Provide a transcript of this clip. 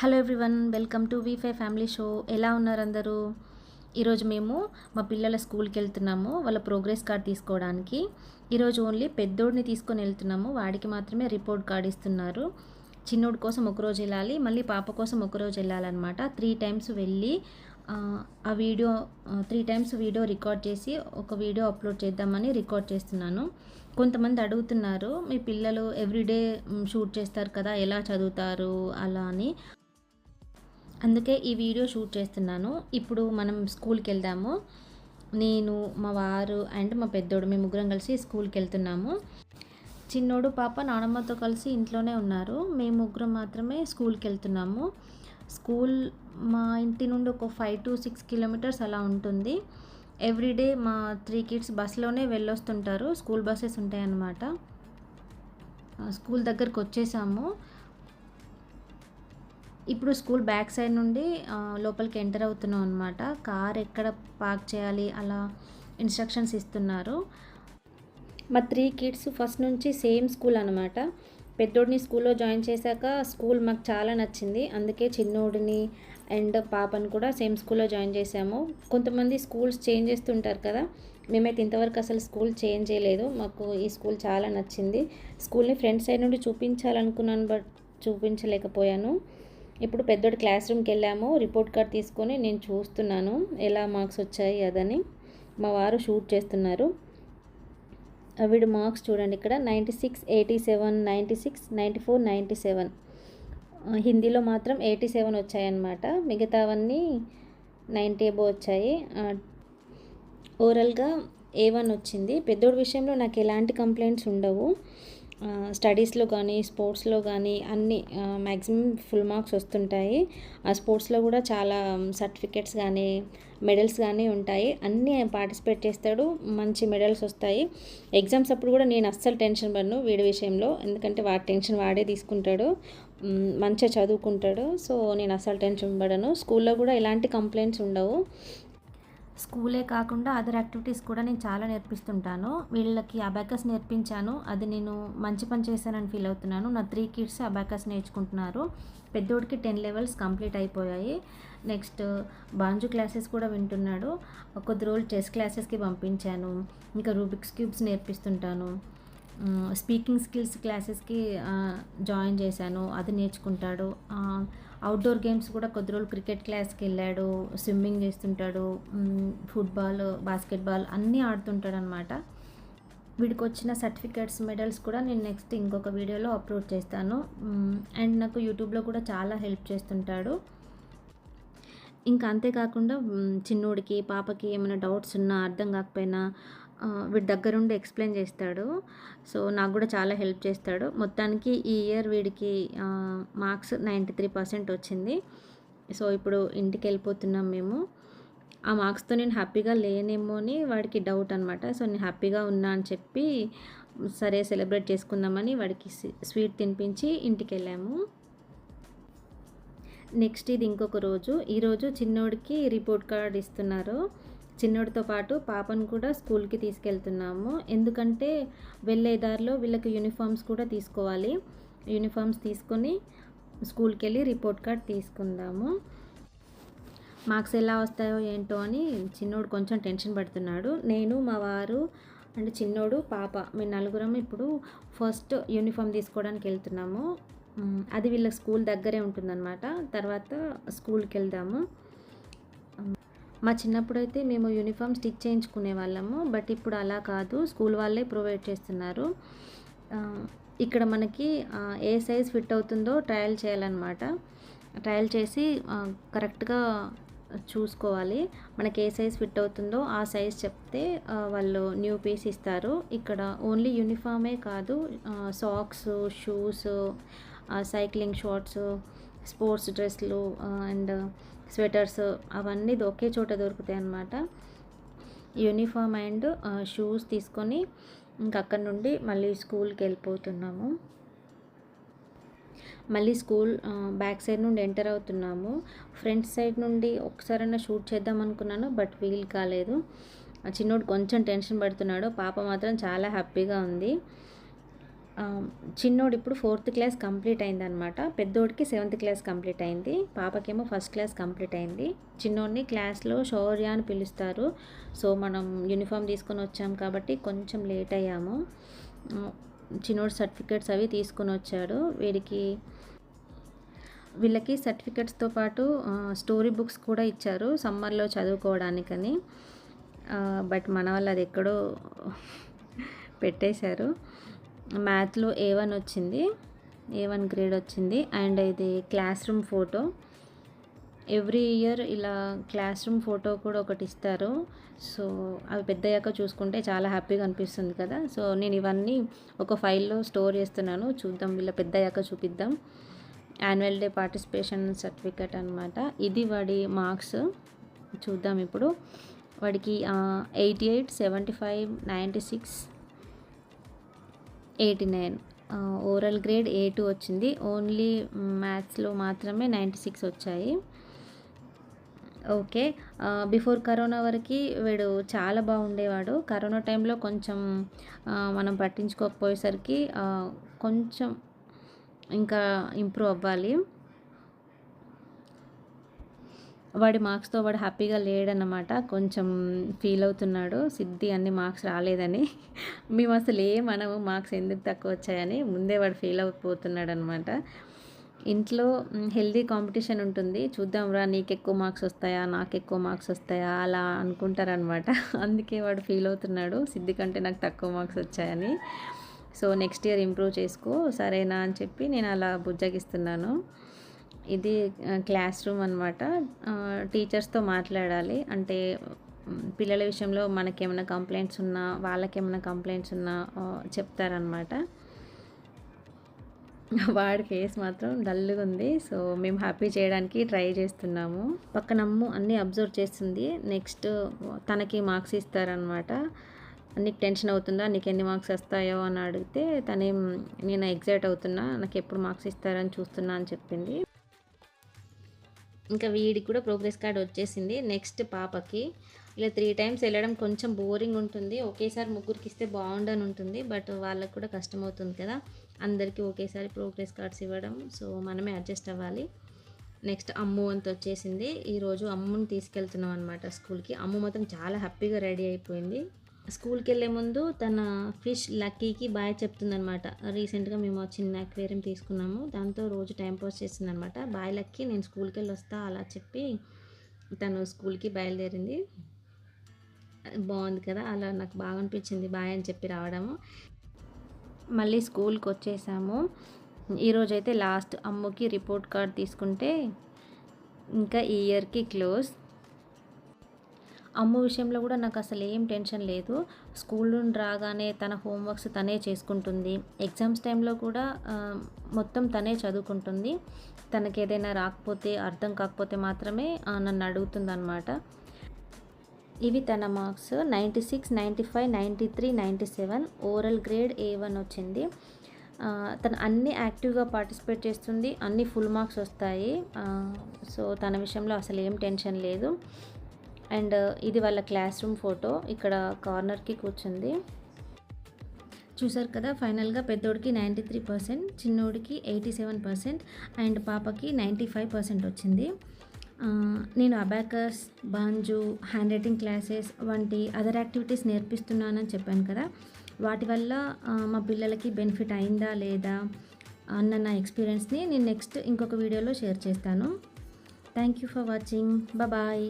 Hello everyone welcome to V five family show. ఎలా ఉన్నారు అందరూ? ఈరోజు మేము మా పిల్లల స్కూల్కి వెళ్తున్నాము వాళ్ళ ప్రోగ్రెస్ కార్డ్ తీసుకోవడానికి. ఈరోజు ఓన్లీ పెద్దోడిని తీసుకొని వెళ్తున్నాము వాడికి మాత్రమే రిపోర్ట్ కార్డ్ ఇస్తున్నారు. చిన్నోడి కోసం ఒకరోజు వెళ్ళాలి మళ్ళీ పాప కోసం ఒకరోజు వెళ్ళాలన్నమాట. త్రీ టైమ్స్ వెళ్ళి ఆ video three times video record చేసి ఒక వీడియో అప్లోడ్ చేద్దామని రికార్డ్ చేస్తున్నాను. కొంతమంది అడుగుతున్నారు మీ పిల్లలు ఎవ్రీడే షూట్ చేస్తారు కదా ఎలా చదువుతారు అలా అని. అందుకే ఈ వీడియో షూట్ చేస్తున్నాను. ఇప్పుడు మనం స్కూల్కి వెళ్దాము నేను మా వారు అండ్ మా పెద్దోడు మేము ముగ్గురం కలిసి స్కూల్కి వెళ్తున్నాము చిన్నోడు పాప నానమ్మతో కలిసి ఇంట్లోనే ఉన్నారు. మేము ముగ్గురం మాత్రమే స్కూల్కి వెళ్తున్నాము స్కూల్ మా ఇంటి నుండి ఒక ఫైవ్ టు సిక్స్ కిలోమీటర్స్ అలా ఉంటుంది. ఎవ్రీడే మా త్రీ కిడ్స్ బస్సులోనే వెళ్ళొస్తుంటారు. స్కూల్ బస్సెస్ ఉంటాయన్నమాట. స్కూల్ దగ్గరకు వచ్చేసాము ఇప్పుడు స్కూల్ బ్యాక్ సైడ్ నుండి లోపలికి ఎంటర్ అవుతున్నాం అనమాట కార్ ఎక్కడ పార్క్ చేయాలి అలా ఇన్స్ట్రక్షన్స్ ఇస్తున్నారు. మా త్రీ కిడ్స్ ఫస్ట్ నుంచి సేమ్ స్కూల్ అనమాట పెద్దోడిని స్కూల్లో జాయిన్ చేశాక స్కూల్ మాకు చాలా నచ్చింది. అందుకే చిన్నోడిని అండ్ పాపని కూడా సేమ్ స్కూల్లో జాయిన్ చేశాము. కొంతమంది స్కూల్స్ చేంజ్ చేస్తుంటారు కదా మేమైతే ఇంతవరకు అసలు స్కూల్ చేంజ్ చేయలేదు. మాకు ఈ స్కూల్ చాలా నచ్చింది. స్కూల్ని ఫ్రంట్ సైడ్ నుండి చూపించాలనుకున్నాను బట్ చూపించలేకపోయాను. ఇప్పుడు పెద్దోడి క్లాస్ రూమ్కి వెళ్ళాము. రిపోర్ట్ కార్డ్ తీసుకొని నేను చూస్తున్నాను. ఎలా మార్క్స్ వచ్చాయి అదని. మా వారు షూట్ చేస్తున్నారు. వీడు మార్క్స్ చూడండి ఇక్కడ. Ninety six eighty seven ninety six ninety four ninety seven. హిందీలో మాత్రం ఎయిటీ సెవెన్ వచ్చాయన్నమాట. మిగతావన్నీ నైంటీ ఎబో వచ్చాయి. ఓవరాల్గా ఏ వన్ వచ్చింది. పెద్దోడి విషయంలో నాకు ఎలాంటి కంప్లైంట్స్ ఉండవు. స్టడీస్లో కానీ స్పోర్ట్స్లో కానీ అన్ని మ్యాక్సిమం ఫుల్ మార్క్స్ వస్తుంటాయి. ఆ స్పోర్ట్స్లో కూడా చాలా సర్టిఫికెట్స్ కానీ మెడల్స్ కానీ ఉంటాయి. అన్నీ పార్టిసిపేట్ చేస్తాడు. మంచి మెడల్స్ వస్తాయి. ఎగ్జామ్స్ అప్పుడు కూడా నేను అస్సలు టెన్షన్ పడను వీడి విషయంలో. ఎందుకంటే వాడి టెన్షన్ వాడే తీసుకుంటాడు. మంచిగా చదువుకుంటాడు. సో నేను అస్సలు టెన్షన్ పడను. స్కూల్లో కూడా ఎలాంటి కంప్లైంట్స్ ఉండవు. స్కూలే కాకుండా అదర్ యాక్టివిటీస్ కూడా నేను చాలా నేర్పిస్తుంటాను. వీళ్ళకి అబాకస్ నేర్పించాను. అది నేను మంచి పని చేశానని ఫీల్ అవుతున్నాను. నా త్రీ కిడ్స్ అబాకస్ నేర్చుకుంటున్నారు. పెద్దోడికి టెన్ లెవెల్స్ కంప్లీట్ అయిపోయాయి. నెక్స్ట్ బాంజు క్లాసెస్ కూడా వింటున్నాడు. కొద్ది రోజులు చెస్ క్లాసెస్కి పంపించాను. ఇంకా రూబిక్స్ క్యూబ్స్ నేర్పిస్తుంటాను. స్పీకింగ్ స్కిల్స్ క్లాసెస్కి జాయిన్ చేశాను. అది నేర్చుకుంటాడు. అవుట్డోర్ గేమ్స్ కూడా కొద్ది రోజులు క్రికెట్ క్లాస్కి వెళ్ళాడు. స్విమ్మింగ్ చేస్తుంటాడు. ఫుట్బాల్ బాస్కెట్బాల్ అన్నీ ఆడుతుంటాడు అనమాట వీడికి వచ్చిన సర్టిఫికేట్స్ మెడల్స్ కూడా నేను నెక్స్ట్ ఇంకొక వీడియోలో అప్లోడ్ చేస్తాను. అండ్ నాకు యూట్యూబ్లో కూడా చాలా హెల్ప్ చేస్తుంటాడు. ఇంకా అంతేకాకుండా చిన్నోడికి పాపకి ఏమైనా డౌట్స్ ఉన్నా అర్థం కాకపోయినా వీడి దగ్గరుండి ఎక్స్ప్లెయిన్ చేస్తాడు. సో నాకు కూడా చాలా హెల్ప్ చేస్తాడు. మొత్తానికి ఈ ఇయర్ వీడికి మార్క్స్ నైంటీ త్రీ పర్సెంట్ వచ్చింది. సో ఇప్పుడు ఇంటికి వెళ్ళిపోతున్నాం మేము. ఆ మార్క్స్తో నేను హ్యాపీగా లేనేమో అని వాడికి డౌట్ అనమాట సో నేను హ్యాపీగా ఉన్నా అని చెప్పి సరే సెలబ్రేట్ చేసుకుందామని వాడికి స్వీట్ తినిపించి ఇంటికి వెళ్ళాము. నెక్స్ట్ ఇది ఇంకొక రోజు. ఈరోజు చిన్నోడికి రిపోర్ట్ కార్డ్ ఇస్తున్నారు. చిన్నోడితో పాటు పాపను కూడా స్కూల్కి తీసుకెళ్తున్నాము. ఎందుకంటే వెళ్ళే దారిలో వీళ్ళకి యూనిఫామ్స్ కూడా తీసుకోవాలి. యూనిఫామ్స్ తీసుకొని స్కూల్కి వెళ్ళి రిపోర్ట్ కార్డ్ తీసుకుందాము. మార్క్స్ ఎలా వస్తాయో ఏంటో అని చిన్నోడు కొంచెం టెన్షన్ పడుతున్నాడు. నేను మా వారు అంటే చిన్నోడు పాప మేము నలుగురం ఇప్పుడు ఫస్ట్ యూనిఫామ్ తీసుకోవడానికి వెళ్తున్నాము. అది వీళ్ళ స్కూల్ దగ్గరే ఉంటుందన్నమాట. తర్వాత స్కూల్కి వెళ్దాము. మా చిన్నప్పుడు అయితే మేము యూనిఫామ్ స్టిచ్ చేయించుకునే వాళ్ళము బట్ ఇప్పుడు అలా కాదు. స్కూల్ వాళ్ళే ప్రొవైడ్ చేస్తున్నారు. ఇక్కడ మనకి ఏ సైజ్ ఫిట్ అవుతుందో ట్రయల్ చేయాలన్నమాట. ట్రయల్ చేసి కరెక్ట్గా చూసుకోవాలి. మనకి ఏ సైజ్ ఫిట్ అవుతుందో ఆ సైజ్ చెప్తే వాళ్ళు న్యూ పీస్ ఇస్తారు. ఇక్కడ ఓన్లీ యూనిఫామే కాదు socks shoes cycling shorts sports డ్రెస్లు అండ్ స్వెటర్స్ అవన్నీ ఒకే చోట దొరుకుతాయి అన్నమాట. యూనిఫామ్ అండ్ షూస్ తీసుకొని ఇంక అక్కడ నుండి మళ్ళీ స్కూల్కి వెళ్ళిపోతున్నాము. మళ్ళీ స్కూల్ బ్యాక్ సైడ్ నుండి ఎంటర్ అవుతున్నాము. ఫ్రంట్ సైడ్ నుండి ఒకసారైనా షూట్ చేద్దాం అనుకున్నాను బట్ వీల్ కాలేదు. ఆ చిన్నోడు కొంచెం టెన్షన్ పడుతున్నాడు. పాప మాత్రం చాలా హ్యాపీగా ఉంది. చిన్నోడు ఇప్పుడు ఫోర్త్ క్లాస్ కంప్లీట్ అయింది అనమాట పెద్దోడికి సెవెంత్ క్లాస్ కంప్లీట్ అయింది. పాపకేమో ఫస్ట్ క్లాస్ కంప్లీట్ అయింది. చిన్నోడిని క్లాస్లో శౌర్య అని పిలుస్తారు. సో మనం యూనిఫామ్ తీసుకొని వచ్చాం కాబట్టి కొంచెం లేట్ అయ్యాము. చిన్నోడు సర్టిఫికేట్స్ అవి తీసుకొని వచ్చాడు. వీడికి వీళ్ళకి సర్టిఫికెట్స్తో పాటు స్టోరీ బుక్స్ కూడా ఇచ్చారు సమ్మర్లో చదువుకోవడానికని. బట్ మన వాళ్ళు అది ఎక్కడో పెట్టేశారు. మ్యాథ్లో ఏ వన్ వచ్చింది. ఏ వన్ గ్రేడ్ వచ్చింది. అండ్ ఇది classroom photo. Every year ఇలా క్లాస్ రూమ్ ఫోటో కూడా ఒకటి ఇస్తారు. సో అవి పెద్దయ్యాక చూసుకుంటే చాలా హ్యాపీగా అనిపిస్తుంది కదా. సో నేను ఇవన్నీ ఒక ఫైల్లో స్టోర్ చేస్తున్నాను. చూద్దాం వీళ్ళ పెద్దయ్యాక చూపిద్దాం. యాన్యువల్ డే పార్టిసిపేషన్ సర్టిఫికెట్ అనమాట ఇది వాడి మార్క్స్. చూద్దాం ఇప్పుడు. వాడికి eighty eight seventy five ninety six eighty nine. Overall grade A two వచ్చింది. ఓన్లీ మ్యాథ్స్లో మాత్రమే నైంటీ సిక్స్ వచ్చాయి. ఓకే. బిఫోర్ కరోనా వరకు వీడు చాలా బాగుండేవాడు. కరోనా టైంలో కొంచెం మనం పట్టించుకోకపోయేసరికి కొంచెం ఇంకా ఇంప్రూవ్ అవ్వాలి. వాడి మార్క్స్తో వాడు హ్యాపీగా లేడనమాట కొంచెం ఫీల్ అవుతున్నాడు. సిద్ధి అన్ని మార్క్స్ రాలేదని. మేము అసలు ఏమనము మార్క్స్ ఎందుకు తక్కువ వచ్చాయని ముందే వాడు ఫీల్ అవ్వకపోతున్నాడు అనమాట ఇంట్లో హెల్దీ కాంపిటీషన్ ఉంటుంది. చూద్దాం రా నీకు ఎక్కువ మార్క్స్ వస్తాయా? నాకు ఎక్కువ మార్క్స్ వస్తాయా? అలా అనుకుంటారనమాట అందుకే వాడు ఫీల్ అవుతున్నాడు. సిద్ధి కంటే నాకు తక్కువ మార్క్స్ వచ్చాయని. సో నెక్స్ట్ ఇయర్ ఇంప్రూవ్ చేసుకో. సరేనా అని చెప్పి నేను అలా బుజ్జగిస్తున్నాను. ఇది క్లాస్ రూమ్ అనమాట టీచర్స్తో మాట్లాడాలి. అంటే పిల్లల విషయంలో మనకేమైనా కంప్లైంట్స్ ఉన్నా వాళ్ళకేమైనా కంప్లైంట్స్ ఉన్నా చెప్తారనమాట వాడి ఫేస్ మాత్రం డల్గా ఉంది. సో మేము హ్యాపీ చేయడానికి ట్రై చేస్తున్నాము. పక్కన అమ్ము అన్నీ అబ్జర్వ్ చేస్తుంది. నెక్స్ట్ తనకి మార్క్స్ ఇస్తారనమాట నీకు టెన్షన్ అవుతుందా? నీకు ఎన్ని మార్క్స్ వస్తాయో అని అడిగితే తనేం నేను ఎగ్జైట్ అవుతున్నా. నాకు ఎప్పుడు మార్క్స్ ఇస్తారని చూస్తున్నా అని చెప్పింది. ఇంకా వీడికి కూడా ప్రోగ్రెస్ కార్డ్ వచ్చేసింది నెక్స్ట్ పాపకి. ఇలా త్రీ టైమ్స్ వెళ్ళడం కొంచెం బోరింగ్ ఉంటుంది. ఒకేసారి ముగ్గురికి ఇస్తే బాగుండని ఉంటుంది. బట్ వాళ్ళకు కూడా కష్టమవుతుంది కదా. అందరికీ ఒకేసారి ప్రోగ్రెస్ కార్డ్స్ ఇవ్వడం. సో మనమే అడ్జస్ట్ అవ్వాలి. నెక్స్ట్ అమ్ము అంత వచ్చేసింది. ఈరోజు అమ్ముని తీసుకెళ్తున్నాం అనమాట స్కూల్కి. అమ్ము మాత్రం చాలా హ్యాపీగా రెడీ అయిపోయింది. స్కూల్కి వెళ్ళే ముందు తన ఫిష్ లక్కీకి బాయ్ చెప్తుందనమాట రీసెంట్గా మేము చిన్న అక్వేరియం తీసుకున్నాము. దాంతో రోజు టైం పాస్ చేసిందనమాట బాయ్ లక్కీ నేను స్కూల్కి వెళ్ళి వస్తా అలా చెప్పి తను స్కూల్కి బయలుదేరింది. బాగుంది కదా అలా నాకు బాగా అనిపించింది బాయ్ అని చెప్పి రావడము. మళ్ళీ స్కూల్కి వచ్చేసాము. ఈరోజైతే లాస్ట్ అమ్ముకి రిపోర్ట్ కార్డ్ తీసుకుంటే ఇంకా ఈ ఇయర్కి క్లోజ్. అమ్ము విషయంలో కూడా నాకు అసలు ఏం టెన్షన్ లేదు. స్కూల్ నుండి రాగానే తన హోంవర్క్స్ తనే చేసుకుంటుంది. ఎగ్జామ్స్ టైంలో కూడా మొత్తం తనే చదువుకుంటుంది. తనకి ఏదైనా రాకపోతే అర్థం కాకపోతే మాత్రమే నన్ను అడుగుతుంది అనమాట ఇవి తన marks. Ninety six ninety five ninety three ninety seven overall grade A one వచ్చింది. తను అన్ని యాక్టివ్గా పార్టిసిపేట్ చేస్తుంది. అన్ని ఫుల్ మార్క్స్ వస్తాయి. సో తన విషయంలో అసలు ఏం టెన్షన్ లేదు. అండ్ ఇది వాళ్ళ క్లాస్ రూమ్ ఫోటో. ఇక్కడ కార్నర్కి కూర్చుంది. చూసారు కదా ఫైనల్గా పెద్దోడికి నైంటీ త్రీ పర్సెంట్ చిన్నోడికి ఎయిటీ సెవెన్ పర్సెంట్ అండ్ పాపకి నైంటీ ఫైవ్ పర్సెంట్ వచ్చింది నేను అబాకస్ బాంజు హ్యాండ్ రైటింగ్ క్లాసెస్ వంటి అదర్ యాక్టివిటీస్ నేర్పిస్తున్నానని చెప్పాను కదా. వాటి వల్ల మా పిల్లలకి బెనిఫిట్ అయిందా లేదా అన్న నా ఎక్స్పీరియన్స్ని నేను నెక్స్ట్ ఇంకొక వీడియోలో షేర్ చేస్తాను. Thank you for watching bye